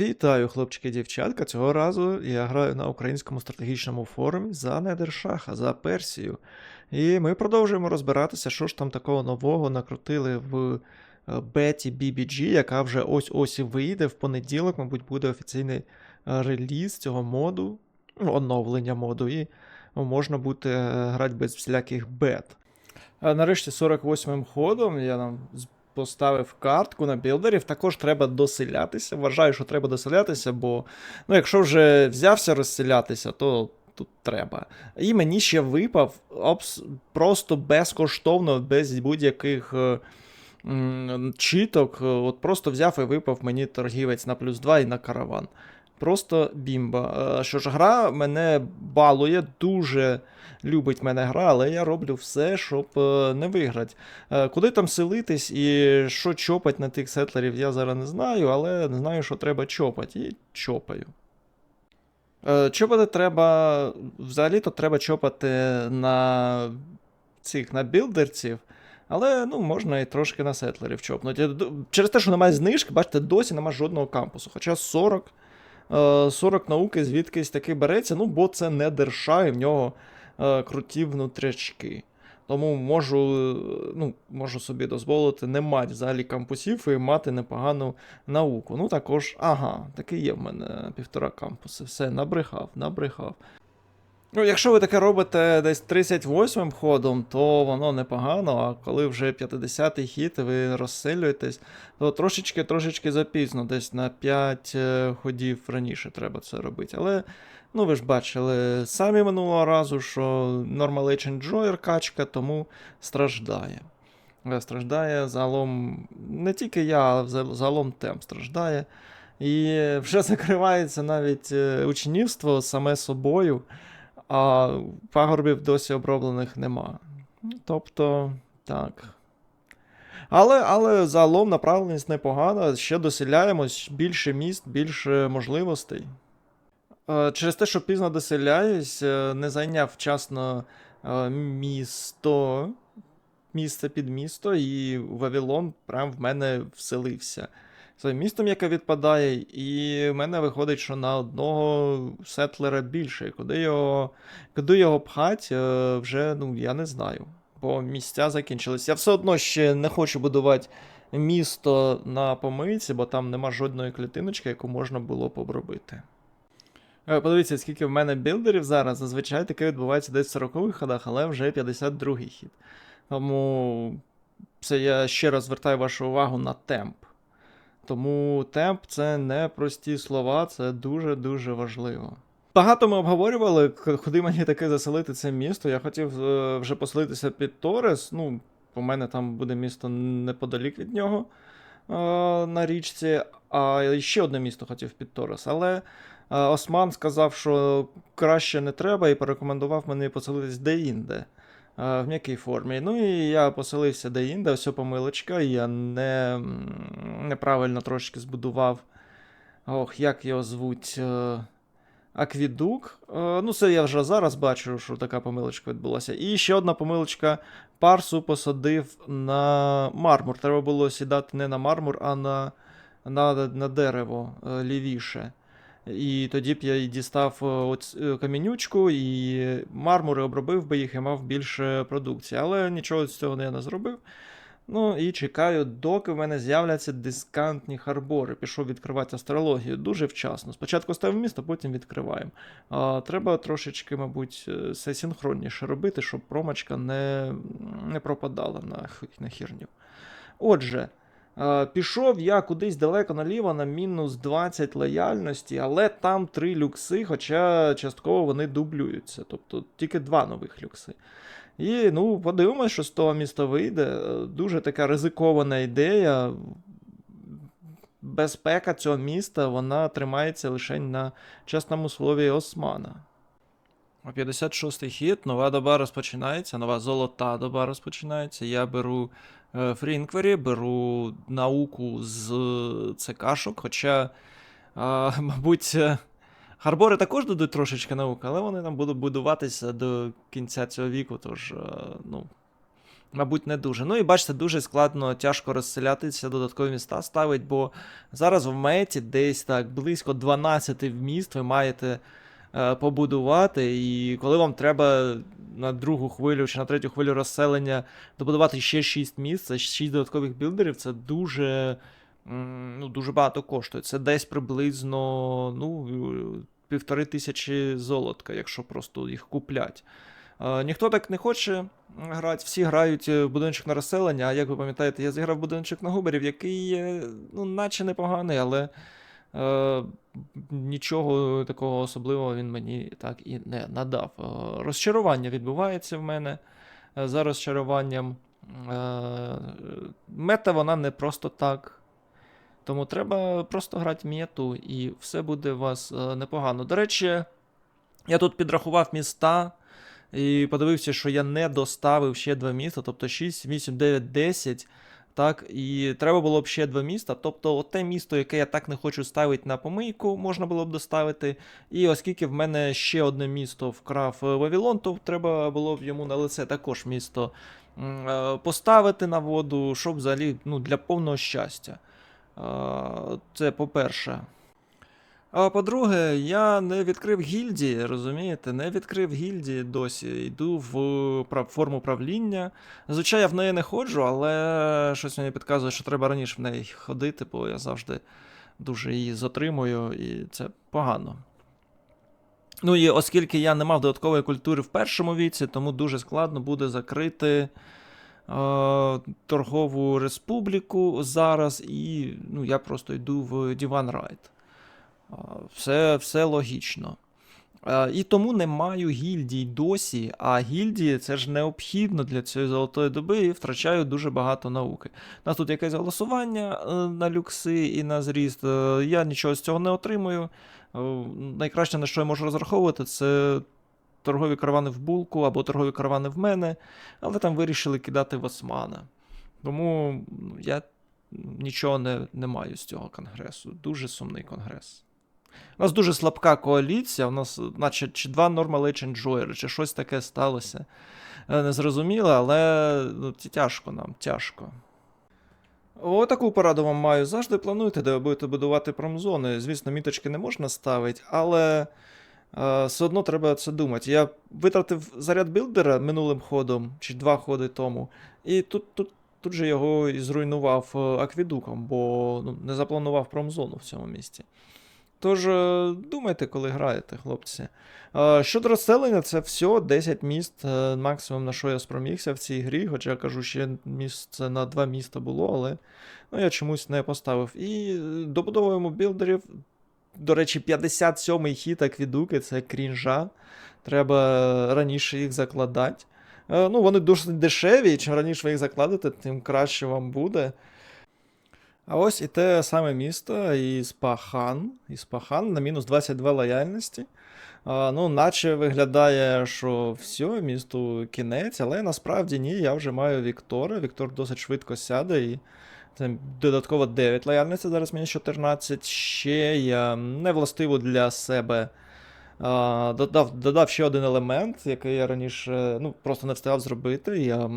Вітаю, хлопчики і дівчатка. Цього разу я граю на українському стратегічному форумі за Недершаха, за Персію. І ми продовжуємо розбиратися, що ж там такого нового накрутили в е, беті BBG, яка вже ось-ось і вийде. В понеділок, мабуть, буде офіційний е, реліз цього моду, ну, оновлення моду, і можна буде е, грати без всіляких бет. Нарешті 48-м ходом я нам поставив картку на білдерів. Також треба доселятися. Вважаю, що треба доселятися, бо ну, якщо вже взявся розселятися, то тут треба. І мені ще випав обс... просто безкоштовно, без будь-яких. е, е, от просто взяв і випав мені торгівець на плюс 2 і на караван. Просто бімба. Е, Що ж, гра мене балує, дуже любить мене гра, але я роблю все, щоб е, не виграти. Е, Куди там селитись і що чопать на тих сетлерів, я зараз не знаю, але знаю, що треба чопати, і чопаю. Чопати треба. Взагалі-то треба чопати на цих на білдерців. Але ну, можна і трошки на сетлерів чопнути. Через те, що немає знижки, бачите, досі немає жодного кампусу. Хоча 40, е, 40 науки звідкись таки береться, ну, бо це не дерша, і в нього е, круті внутрячки. Тому можу, е, ну, можу собі дозволити не мати взагалі кампусів і мати непогану науку. Ну також, ага, таки є в мене півтора кампуси. Все, набрехав, набрехав. Ну, якщо ви таке робите десь 38-м ходом, то воно непогано, а коли вже 50-й хід ви розселюєтесь, то трошечки трошечки запізно, десь на 5 е, ходів раніше треба це робити. Але, ну ви ж бачили самі минулого разу, що Normal Agent Joyer качка, тому страждає. Е, Страждає загалом не тільки я, а загалом темп страждає. І вже закривається навіть е, учнівство саме собою, а пагорбів досі оброблених нема. Тобто, так. Але, але загалом направленість непогана, ще доселяємось, більше міст, більше можливостей. Е, Через те, що пізно доселяюсь, е, не зайняв вчасно е, місто, місце під місто, і Вавилон прям в мене вселився. Своїм містом, яке відпадає, і в мене виходить, що на одного сетлера більше. Куди його, куди його пхать, е, вже ну, я не знаю. Бо місця закінчились. Я все одно ще не хочу будувати місто на помийці, бо там нема жодної клітиночки, яку можна було б обробити. Е, Подивіться, скільки в мене білдерів зараз. Зазвичай таке відбувається десь в 40-х ходах, але вже 52-й хід. Тому це я ще раз звертаю вашу увагу на темп. Тому темп це не прості слова, це дуже-дуже важливо. Багато ми обговорювали, куди мені таке заселити це місто. Я хотів е, вже поселитися під Торес. Ну, у мене там буде місто неподалік від нього е, на річці, а ще одне місто хотів під Торес. Але е, Осман сказав, що краще не треба, і порекомендував мені поселитись де-інде. В м'якій формі. Ну і я поселився де-інде, все помилочка, я не, неправильно трошки збудував. Ох, як його звуть. е, Аквідук. Е, Ну, це я вже зараз бачу, що така помилочка відбулася. І ще одна помилочка. Парсу посадив на мармур. Треба було сідати не на мармур, а на, на, на дерево е, лівіше. І тоді б я і дістав е, оць- е, камінючку, і мармури обробив би їх і мав більше продукції. Але нічого з цього я не зробив. Ну і чекаю, доки в мене з'являться дискантні харбори. Пішов відкривати астрологію дуже вчасно. Спочатку ставимо місто, потім відкриваємо. А, треба трошечки, мабуть, е, все синхронніше робити, щоб промочка не, не пропадала на, на хірню. Отже, пішов я кудись далеко наліво на мінус 20 лояльності, але там три люкси, хоча частково вони дублюються. Тобто тільки два нових люкси. І ну, подивимось, що з того міста вийде. Е, Дуже така ризикована ідея. Безпека цього міста вона тримається лише на чесному слові Османа. 56-й хід, нова доба розпочинається, нова золота доба розпочинається. Я беру е, Фрінквері, беру науку з ЦКшок, хоча, а, мабуть, е, Харбори також дадуть трошечки науки, але вони там будуть будуватися до кінця цього віку, тож, е, ну, мабуть, не дуже. Ну і бачите, дуже складно, тяжко розселятися, додаткові міста ставить, бо зараз в меті десь так близько 12 міст ви маєте е, побудувати. І коли вам треба на другу хвилю чи на третю хвилю розселення добудувати ще 6 міст, це 6 додаткових білдерів, це дуже, ну, дуже багато коштує. Це десь приблизно ну, півтори тисячі золотка, якщо просто їх куплять. Е, ніхто так не хоче грати, всі грають е, в будиночок на розселення, а як ви пам'ятаєте, я зіграв будиночок на губерів, який ну, наче непоганий, але е, нічого такого особливого він мені так і не надав. Е, розчарування відбувається в мене е, за розчаруванням. Е, мета вона не просто так. Тому треба просто грати мету, і все буде у вас непогано. До речі, я тут підрахував міста і подивився, що я не доставив ще два міста, тобто 6, 8, 9, 10. Так, і треба було б ще два міста. Тобто, те місто, яке я так не хочу ставити на помийку, можна було б доставити. І оскільки в мене ще одне місто вкрав Вавілон, Вавилон, то треба було б йому на лице також місто е, поставити на воду, щоб взагалі ну, для повного щастя. Е, Це по-перше. А по-друге, я не відкрив гільдії, розумієте? Не відкрив гільдії досі. Йду в прав- форму правління. Зазвичай я в неї не ходжу, але щось мені підказує, що треба раніше в неї ходити, бо я завжди дуже її затримую, і це погано. Ну і оскільки я не мав додаткової культури в першому віці, тому дуже складно буде закрити е, торгову республіку зараз, і ну, я просто йду в Діван Райт. Все, все логічно. І тому не маю гільдій досі, а гільдії це ж необхідно для цієї золотої доби і втрачаю дуже багато науки. У нас тут якесь голосування е, на люкси і на зріст. е, Я нічого з цього не отримую. Е, Найкраще, на що я можу розраховувати, це торгові каравани в булку або торгові каравани в мене, але там вирішили кидати в османа. Тому ну, я нічого не, не маю з цього конгресу. Дуже сумний конгрес. У нас дуже слабка коаліція, у нас, наче, чи два Age Enjoyer, чи щось таке сталося. Е, Незрозуміло, але ну, тяжко нам, тяжко. Отаку пораду вам маю. Завжди плануйте, де ви будете будувати промзони. Звісно, міточки не можна ставити, але е, все одно треба це думати. Я витратив заряд білдера минулим ходом, чи два ходи тому, і тут, тут, тут же його і зруйнував е, аквідуком, бо ну, не запланував промзону в цьому місці. Тож е, думайте, коли граєте, хлопці. Е, Щодо розселення, це все 10 міст, е, максимум на що я спромігся в цій грі, хоча я кажу, ще місце на два міста було, але ну, я чомусь не поставив. І добудовуємо білдерів. До речі, 57-й хід аквідуки це крінжа. Треба раніше їх закладати. Ну, вони досить дешеві, чим раніше ви їх закладете, тим краще вам буде. А ось і те саме місто Іспахан. Іспахан на мінус 22 лояльності. А, ну, наче виглядає, що все, місту кінець, але насправді ні, я вже маю Віктора. Віктор досить швидко сяде і це додатково 9 лояльності, зараз мені 14. Ще я не властиво для себе. Додав, додав ще один елемент, який я раніше ну, просто не встигав зробити. Я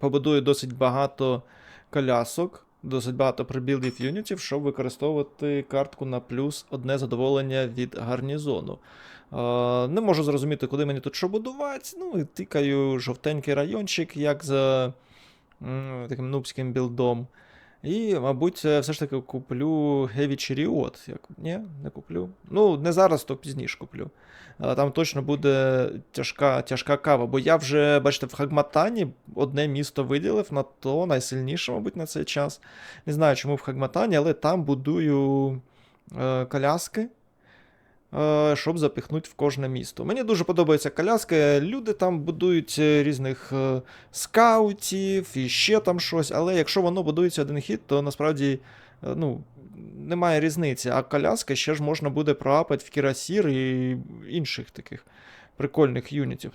побудую досить багато колясок, досить багато прибілдів юнітів, щоб використовувати картку на плюс одне задоволення від гарнізону. Не можу зрозуміти, куди мені тут що будувати. Ну, і тикаю жовтенький райончик, як за таким нубським білдом. І, мабуть, е, все ж таки куплю Heavy Chariot. Як... Ні, не куплю. Ну, не зараз, то пізніше куплю. Там точно буде тяжка, тяжка кава, бо я вже, бачите, в Хагматані одне місто виділив на то, найсильніше, мабуть, на цей час. Не знаю, чому в Хагматані, але там будую е, коляски. Е, Щоб запихнути в кожне місто. Мені дуже подобаються коляски. Люди там будують е, різних е, скаутів і ще там щось, але якщо воно будується один хід, то насправді ну, немає різниці. А коляска ще ж можна буде проапати в Кірасір і інших таких прикольних юнітів.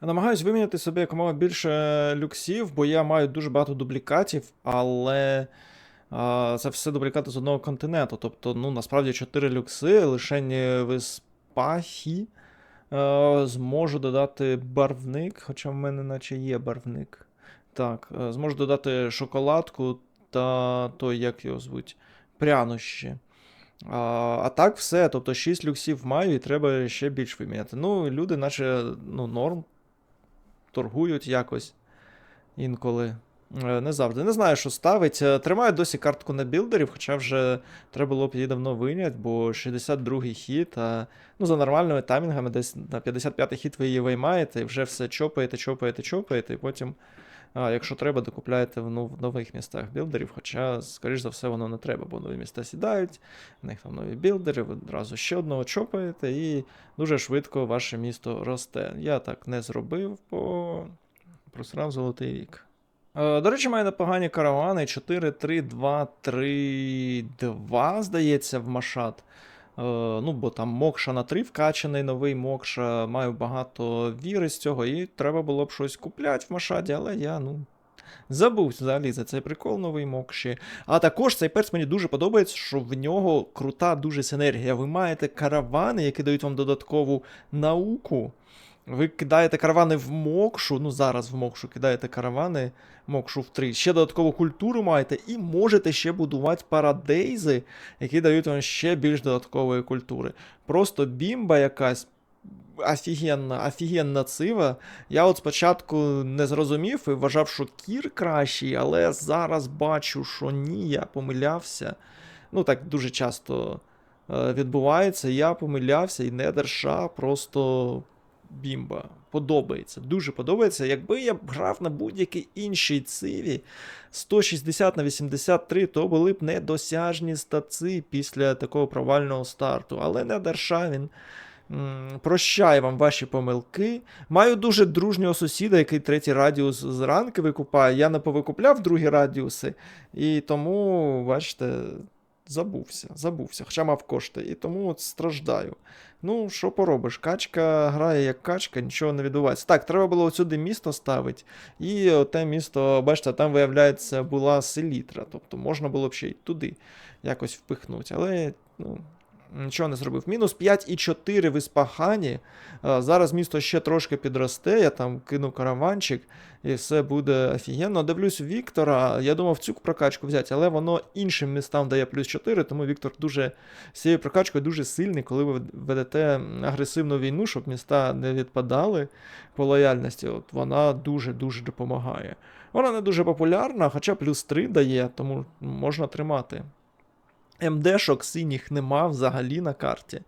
Намагаюсь виміняти собі якомога більше люксів, бо я маю дуже багато дублікатів, але це все дублікати з одного континенту. Тобто, ну, насправді 4 люкси лише в Іспахі. Е, зможу додати барвник, хоча в мене наче є барвник. Так, е, зможу додати шоколадку та той, як його звуть, прянощі. А, а так все, тобто 6 люксів маю і треба ще більш виміняти. Ну, люди, наче, ну, норм, торгують якось інколи. Е, Не завжди. Не знаю, що ставить. Е, Тримаю досі картку на білдерів, хоча вже треба було б її давно виняти, бо 62-й хід, а ну, за нормальними таймінгами, десь на 55-й хід ви її виймаєте і вже все чопаєте, чопаєте, чопаєте, і потім, а, якщо треба, докупляєте в, ну, в нових містах білдерів. Хоча, скоріш за все, воно не треба, бо нові міста сідають, в них там нові білдери, ви одразу ще одного чопаєте, і дуже швидко ваше місто росте. Я так не зробив, бо просрав золотий вік. Е, До речі, має непогані каравани 4, 3, 2, 3, 2, здається, в Машат. Е, Ну, бо там Мокша на 3 вкачаний, новий Мокша, маю багато віри з цього, і треба було б щось купляти в Машаді, але я, ну. Забув взагалі за цей прикол новий Мокші. А також цей перс мені дуже подобається, що в нього крута дуже синергія. Ви маєте каравани, які дають вам додаткову науку. Ви кидаєте каравани в Мокшу, ну зараз в Мокшу кидаєте каравани, Мокшу в 3. Ще додаткову культуру маєте, і можете ще будувати парадейзи, які дають вам ще більш додаткової культури. Просто бімба якась. Офігенна, офігенна цива. Я от спочатку не зрозумів і вважав, що кір кращий, але зараз бачу, що ні, я помилявся. Ну, так дуже часто е, відбувається. Я помилявся, і Недерша просто бімба. Подобається. Дуже подобається. Якби я б грав на будь-якій іншій циві 160 на 83, то були б недосяжні стаци після такого провального старту. Але не Дершавін. Прощаю вам ваші помилки. Маю дуже дружнього сусіда, який третій радіус з викупає. Я не повикупляв другі радіуси, і тому, бачите, забувся, забувся, хоча мав кошти, і тому от страждаю. Ну, що поробиш? Качка грає як качка, нічого не відбувається. Так, треба було сюди місто ставити. І те місто, бачите, там, виявляється, була селітра. Тобто можна було б ще й туди якось впихнути. Але, ну. Нічого не зробив. Мінус 5,4 в Іспахані. А, Зараз місто ще трошки підросте. Я там кину караванчик, і все буде офігенно. Дивлюсь Віктора. Я думав цю прокачку взяти, але воно іншим містам дає плюс 4, тому Віктор дуже з цією прокачкою дуже сильний, коли ви ведете агресивну війну, щоб міста не відпадали по лояльності. От вона дуже-дуже допомагає. Вона не дуже популярна, хоча плюс 3 дає, тому можна тримати. МДшок синіх нема взагалі на карті.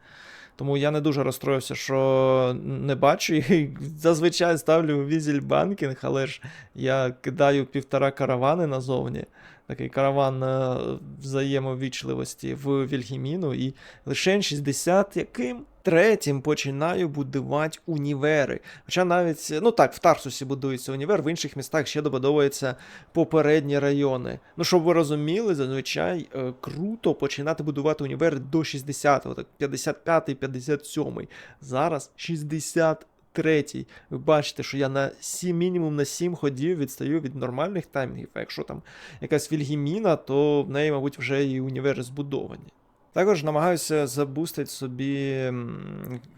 Тому я не дуже розстроївся, що не бачу їх. Зазвичай ставлю візель банкінг, але ж я кидаю півтора каравани назовні. Такий караван е, взаємовічливості в Вільгіміну. І лише 60 яким третім починаю будувати універи. Хоча навіть, ну так, в Тарсусі будується універ, в інших містах ще добудовуються попередні райони. Ну, щоб ви розуміли, зазвичай е, круто починати будувати універ до 60-го, так 55-й, 57-й. Зараз 60 третій. Ви бачите, що я на 7, мінімум на 7 ходів відстаю від нормальних таймінгів. А якщо там якась Вільгіміна, то в неї, мабуть, вже і універи збудовані. Також намагаюся забустити собі,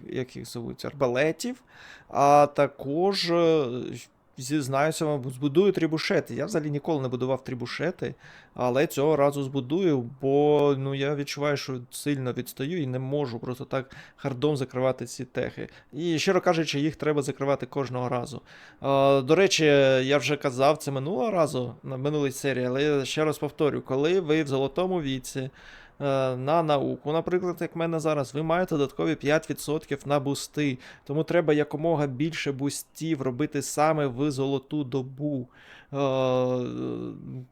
як їх зовуть, арбалетів, а також е, зізнаюся збудую трібушети. Я взагалі ніколи не будував трібушети, але цього разу збудую, бо ну, я відчуваю, що сильно відстаю і не можу просто так хардом закривати ці техи. І щиро кажучи, їх треба закривати кожного разу. Е, До речі, я вже казав це минулого разу на минулій серії, але я ще раз повторю, коли ви в золотому віці. Е, На науку, наприклад, як в мене зараз, ви маєте додаткові 5% на бусти, тому треба якомога більше бустів робити саме в золоту добу. Е,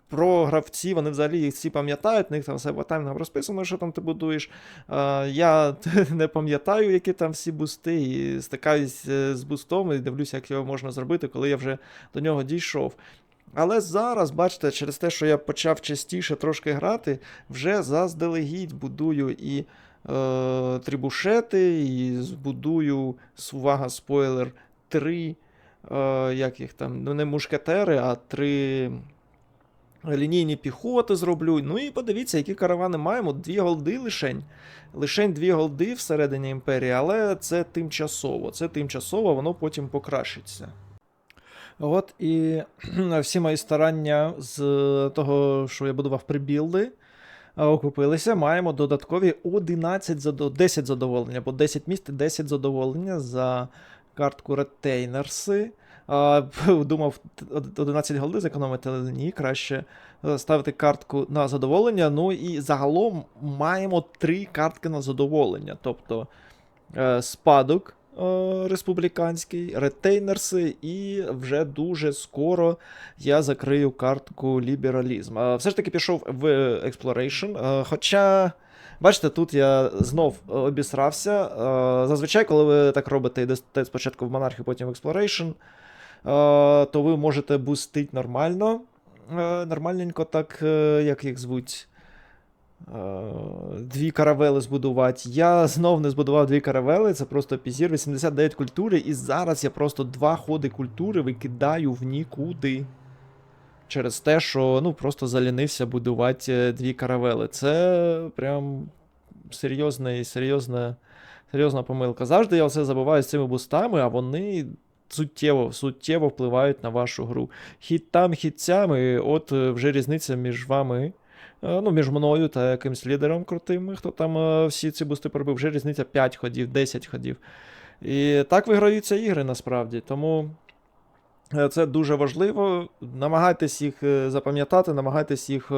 Про гравців вони взагалі всі пам'ятають, в них там все по таймінгам розписано, що там ти будуєш. Е, Я не пам'ятаю, які там всі бусти, і стикаюсь з бустом і дивлюся, як його можна зробити, коли я вже до нього дійшов. Але зараз, бачите, через те, що я почав частіше трошки грати, вже заздалегідь будую і е, трибушети, і збудую увага, спойлер, три. Е, як їх там? Ну, не мушкетери, а три лінійні піхоти зроблю. Ну і подивіться, які каравани маємо. Дві голди лишень. Лишень дві голди всередині імперії, але це тимчасово. Це тимчасово, воно потім покращиться. От і всі мої старання з того, що я будував прибілди, е, окупилися. Маємо додаткові 11 задо... 10 задоволення, бо 10 місць і 10 задоволення за картку ретейнерси. Думав, т- 11 голди зекономити, але ні, краще е, ставити картку на задоволення. Ну і загалом маємо 3 картки на задоволення. Тобто е, спадок республіканський, ретейнерси, і вже дуже скоро я закрию картку лібералізм. Е, Все ж таки пішов в Exploration. е, Хоча. Бачите, тут я знов е, обісрався. Е, Зазвичай, коли ви так робите, йдете спочатку в монархію, потім в Exploration, е, то ви можете бустити нормально. Е, Нормальненько так, е, як їх звуть. Е, Дві каравели збудувати. Я знов не збудував дві каравели, це просто пізір, 89 культури, і зараз я просто два ходи культури викидаю в нікуди. Через те, що ну, просто залінився будувати е, дві каравели. Це прям серйозна, серйозна, серйозна помилка. Завжди я все забуваю з цими бустами, а вони суттєво, суттєво впливають на вашу гру. Хід там, хід цям, і от е, вже різниця між вами. Е, Ну, між мною та якимсь лідером крутим, хто там е, всі ці бусти пробив, вже різниця 5 ходів, 10 ходів. І так виграються ігри насправді. Тому Е, Це дуже важливо. Намагайтесь їх запам'ятати, намагайтесь їх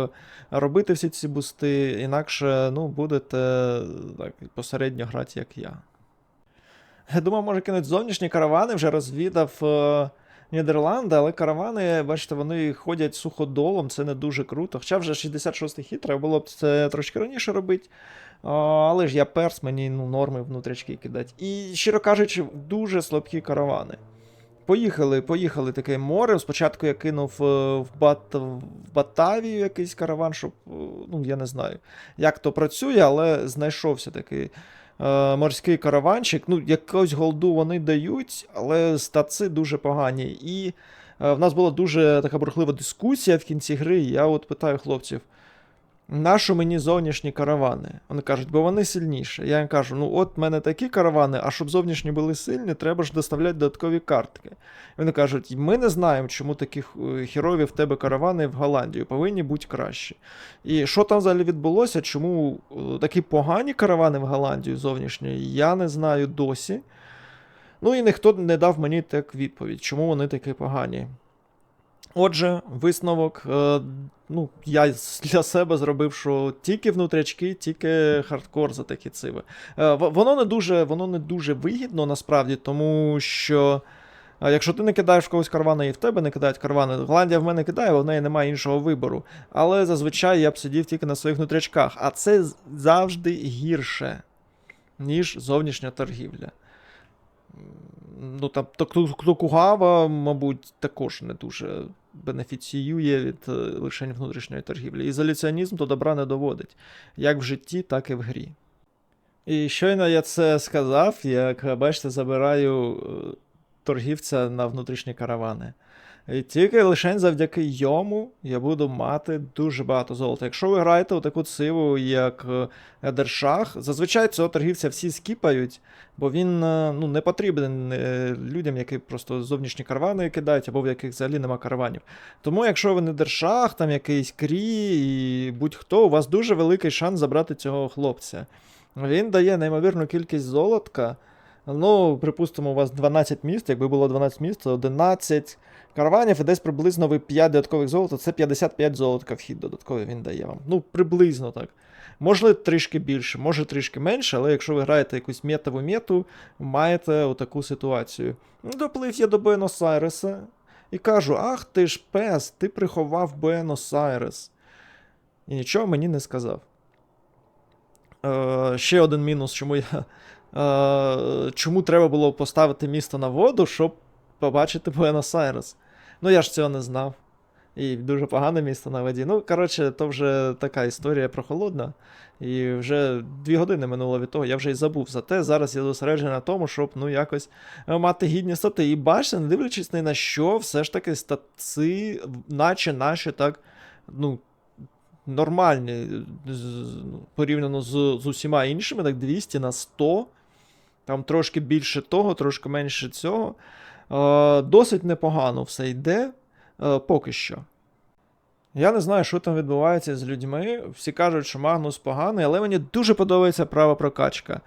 робити, всі ці бусти, інакше ну, будете так, посередньо грати, як я. Думав, може кинуть зовнішні каравани, вже розвідав Нідерланди, але каравани, бачите, вони ходять суходолом, це не дуже круто. Хоча вже 66-й хід, треба було б це трошки раніше робити. Але ж я перс, мені ну, норми внутрячки кидати. І, щиро кажучи, дуже слабкі каравани. Поїхали, поїхали таке морем. Спочатку я кинув е, в, Бат... в Батавію якийсь караван, щоб. е, Ну, я не знаю, як то працює, але знайшовся такий морський караванчик. Ну, якусь голду вони дають, але стаци дуже погані. І е, в нас була дуже така бурхлива дискусія в кінці гри. Я от питаю хлопців. Нащо мені зовнішні каравани? Вони кажуть, бо вони сильніші. Я їм кажу: ну от в мене такі каравани, а щоб зовнішні були сильні, треба ж доставляти додаткові картки. Вони кажуть, ми не знаємо, чому такі е, херові в тебе каравани в Голландію повинні бути кращі. І що там взагалі відбулося, чому е, такі погані каравани в Голландію зовнішні, я не знаю досі. Ну і ніхто не дав мені так відповідь, чому вони такі погані. Отже, висновок. Е, ну, я для себе зробив, що тільки внутрячки, тільки хардкор за такі циви. Е, воно не дуже, воно не дуже вигідно насправді, тому що. е, Якщо ти не кидаєш в когось карвани і в тебе не кидають карвани, Голландія в мене кидає, в неї немає іншого вибору. Але зазвичай я б сидів тільки на своїх внутрячках, а це завжди гірше, ніж зовнішня торгівля. Ну, там Току- Токугава, мабуть, також не дуже бенефіціює від лишень лише внутрішньої торгівлі. Ізоляціонізм до добра не доводить, як в житті, так і в грі. І щойно я це сказав, як бачите, забираю е, торгівця на внутрішні каравани. І тільки лише завдяки йому я буду мати дуже багато золота. Якщо ви граєте у таку циву, як е, Едершах, зазвичай цього торгівця всі скіпають, бо він е, ну, не потрібен е, людям, які просто зовнішні каравани кидають, або в яких взагалі нема караванів. Тому, якщо ви не Дершах, там якийсь крі і будь-хто, у вас дуже великий шанс забрати цього хлопця. Він дає неймовірну кількість золотка. Ну, припустимо, у вас 12 міст, якби було 12 міст, то 11 караванів і десь приблизно ви 5 додаткових золота, це 55 золотка вхід додатковий він дає вам. Ну, приблизно так. Може трішки більше, може трішки менше, але якщо ви граєте якусь метову мету, маєте отаку ситуацію. Доплив я до Буенос-Айреса і кажу: ах ти ж пес, ти приховав Буенос-Айрес. І нічого мені не сказав. Е, ще один мінус, чому я. Е, чому треба було поставити місто на воду, щоб побачити Буенос-Айрес. Ну, я ж цього не знав. І дуже погане місто на воді. Ну, коротше, то вже така історія прохолодна. І вже дві години минуло від того, я вже й забув. Зате зараз я зосереджений на тому, щоб ну якось е, мати гідні стати. І бачите, не дивлячись ні на що, все ж таки статці, наче наші так, ну, нормальні, ну, порівняно з, з усіма іншими, так 200 на 100. Там трошки більше того, трошки менше цього. Е, Досить непогано все йде е, поки що. Я не знаю, що там відбувається з людьми. Всі кажуть, що Магнус поганий, але мені дуже подобається права прокачка.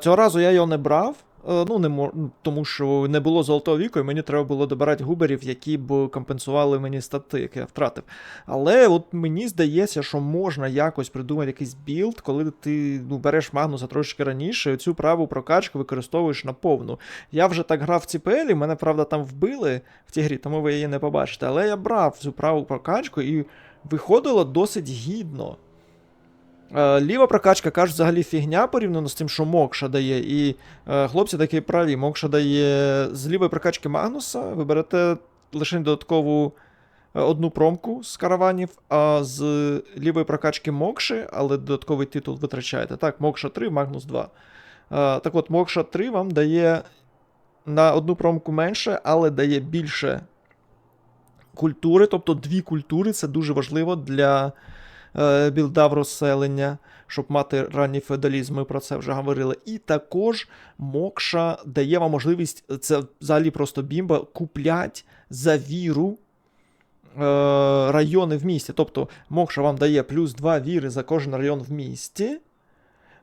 Цього разу я його не брав. Е, Ну, не мо... ну, тому що не було золотого віку, і мені треба було добирати губерів, які б компенсували мені стати, які я втратив. Але от мені здається, що можна якось придумати якийсь білд, коли ти ну, береш Магнуса трошки раніше, і цю праву прокачку використовуєш наповну. Я вже так грав в CPL, мене, правда, там вбили в тій грі, тому ви її не побачите. Але я брав цю праву прокачку і виходило досить гідно. Е, Ліва прокачка, кажуть, взагалі фігня порівняно з тим, що Мокша дає. І е, хлопці такі праві. Мокша дає з лівої прокачки Магнуса, ви берете лише додаткову е, одну промку з караванів, а з лівої прокачки Мокши, але додатковий титул витрачаєте. Так, Мокша 3, Магнус 2. Е, так от, Мокша 3 вам дає на одну промку менше, але дає більше культури, тобто дві культури, це дуже важливо для е, білда розселення, щоб мати ранній феодалізм, ми про це вже говорили. І також Мокша дає вам можливість, це взагалі просто бімба, куплять за віру. е, Райони в місті. Тобто Мокша вам дає плюс 2 віри за кожен район в місті.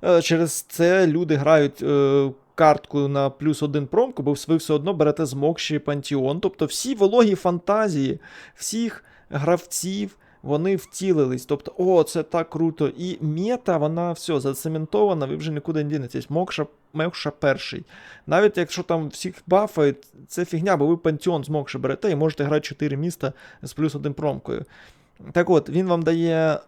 Е, Через це люди грають е, картку на плюс один промку, бо ви все одно берете з Мокші Пантеон. Тобто всі вологі фантазії всіх гравців вони втілились. Тобто, о, це так круто. І мета, вона все, зацементована, ви вже нікуди не дінетесь. Мокша, Мокша перший. Навіть якщо там всіх бафають, це фігня, бо ви пантеон з Мокши берете і можете грати 4 міста з плюс один промкою. Так от, він вам дає е,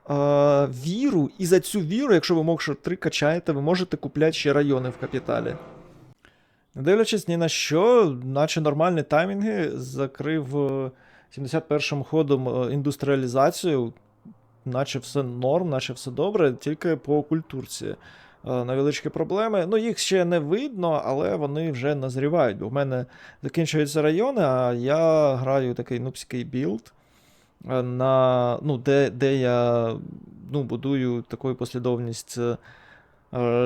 віру, і за цю віру, якщо ви Мокшу 3 качаєте, ви можете купляти ще райони в капіталі. Не дивлячись ні на що, наче нормальні таймінги, закрив е, 71-м ходом е, індустріалізацію, наче все норм, наче все добре, тільки по культурці. Е, Невеличкі проблеми. Ну, їх ще не видно, але вони вже назрівають. В мене закінчуються райони, а я граю такий нубський білд, е, на, ну, де, де я ну, будую таку послідовність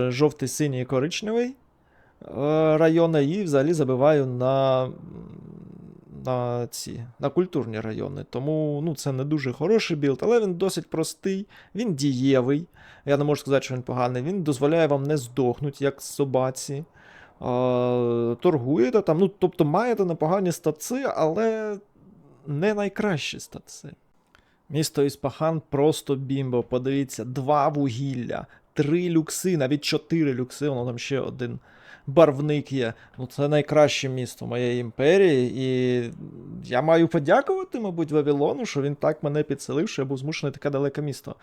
жовтий, синій і коричневий райони, і взагалі забиваю на, на ці на культурні райони. Тому ну, це не дуже хороший білд, але він досить простий, він дієвий. Я не можу сказати, що він поганий. Він дозволяє вам не здохнути, як собаці. Торгуєте там, ну, тобто маєте непогані статси, але не найкращі статси. Місто Іспахан просто бімбо. Подивіться, два вугілля, три люкси, навіть чотири люкси, воно там ще один барвник є. Ну, це найкраще місто моєї імперії. І я маю подякувати, мабуть, Вавилону, що він так мене підселив, що я був змушений таке далеке місто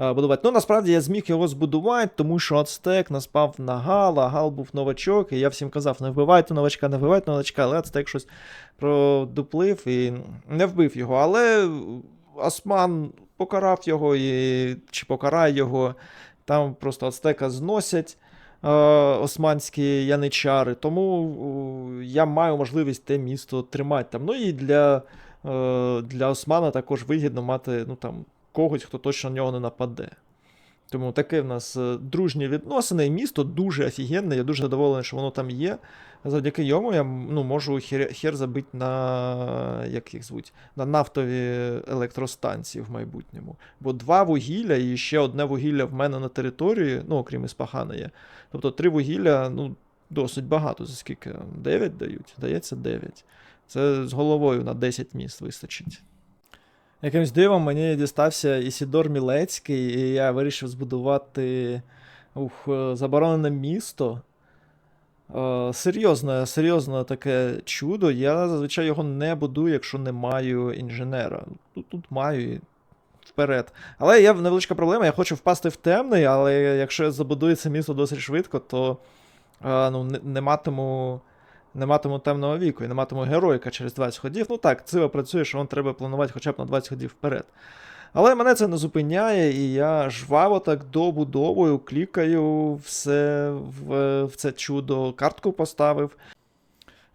е, будувати. Ну, насправді я зміг його збудувати, тому що Ацтек наспав на Гала, Гал був новачок, і я всім казав, не вбивайте новачка, не вбивайте новачка, але Ацтек щось продуплив і не вбив його. Але Осман покарав його і чи покарає його. Там просто Ацтека зносять османські яничари. Тому е, я маю можливість те місто тримати там. Ну і для, е, для Османа також вигідно мати ну, там, когось, хто точно на нього не нападе. Тому таке в нас е, дружні відносини, і місто дуже офігенне, я дуже задоволений, що воно там є. Завдяки йому я ну, можу хер, хер забити на як їх звуть, на нафтові електростанції в майбутньому. Бо два вугілля і ще одне вугілля в мене на території, ну, окрім Іспахана є. Тобто три вугілля, ну, досить багато, за скільки? 9 дають? Дається 9. Це з головою на 10 міст вистачить. Якимсь дивом мені дістався Ісідор Мілецький, і я вирішив збудувати ух, е, заборонене місто. Е, серйозне, серйозне таке чудо. Я зазвичай його не будую, якщо не маю інженера. Тут, тут маю і вперед. Але є невеличка проблема, я хочу впасти в темний, але якщо я забудую це місто досить швидко, то е, ну, не, не матиму. Не матиму темного віку і не матиму героїка через 20 ходів. Ну так, цива працює, що вам треба планувати хоча б на 20 ходів вперед. Але мене це не зупиняє, і я жваво так добудовую, клікаю все в, в це чудо, картку поставив.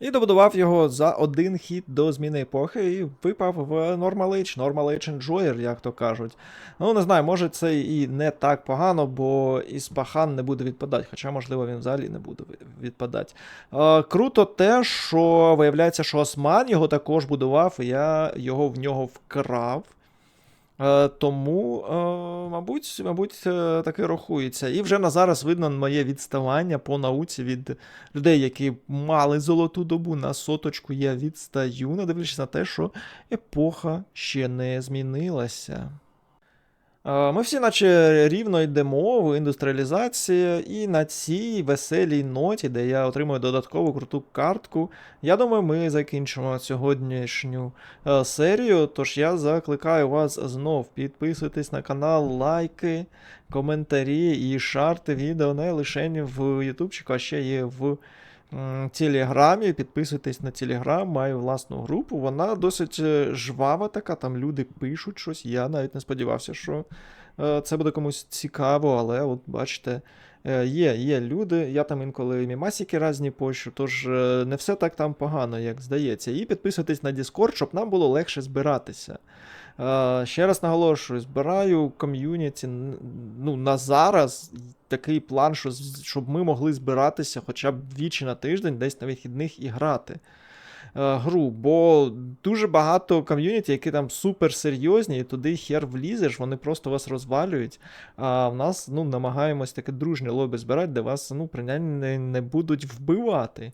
І добудував його за один хід до зміни епохи і випав в Normal Age, Normal Age Enjoyer, як то кажуть. Ну, не знаю, може це і не так погано, бо Іспахан не буде відпадати, хоча, можливо, він взагалі не буде відпадати. Е, круто те, що виявляється, що Осман його також будував, і я його в нього вкрав. Е, Тому, е, мабуть, мабуть, таке таки рахується. І вже на зараз видно моє відставання по науці від людей, які мали золоту добу на соточку. Я відстаю, не дивлячись на те, що епоха ще не змінилася. Е, Ми всі, наче рівно йдемо в індустріалізації, і на цій веселій ноті, де я отримую додаткову круту картку, я думаю, ми закінчимо сьогоднішню е, серію. Тож я закликаю вас знов підписуйтесь на канал, лайки, коментарі і шарти відео не лише в Ютубчику, а ще є в Телеграмі. Підписуйтесь на Телеграм, маю власну групу. Вона досить е, жвава така, там люди пишуть щось. Я навіть не сподівався, що е, це буде комусь цікаво, але от бачите. е, Є, є люди, я там інколи мімасики різні пощу, тож не все так там погано, як здається. І підписуйтесь на Discord, щоб нам було легше збиратися. Е, Ще раз наголошую, збираю ком'юніті ну, на зараз такий план, що, щоб ми могли збиратися хоча б двічі на тиждень, десь на вихідних і грати е, гру. Бо дуже багато ком'юніті, які там супер серйозні, і туди хер влізеш, вони просто вас розвалюють. А в нас ну, намагаємось таке дружнє лобі збирати, де вас ну, принаймні не будуть вбивати.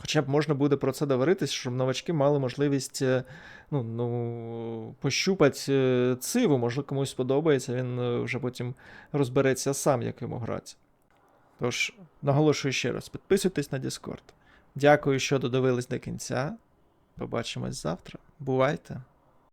Хоча б можна буде про це договоритись, щоб новачки мали можливість е, ну, ну, пощупати е, циву, може комусь сподобається, він е, вже потім розбереться сам, як йому грати. Тож, наголошую ще раз, підписуйтесь на Discord. Дякую, що додивились до кінця. Побачимось завтра. Бувайте!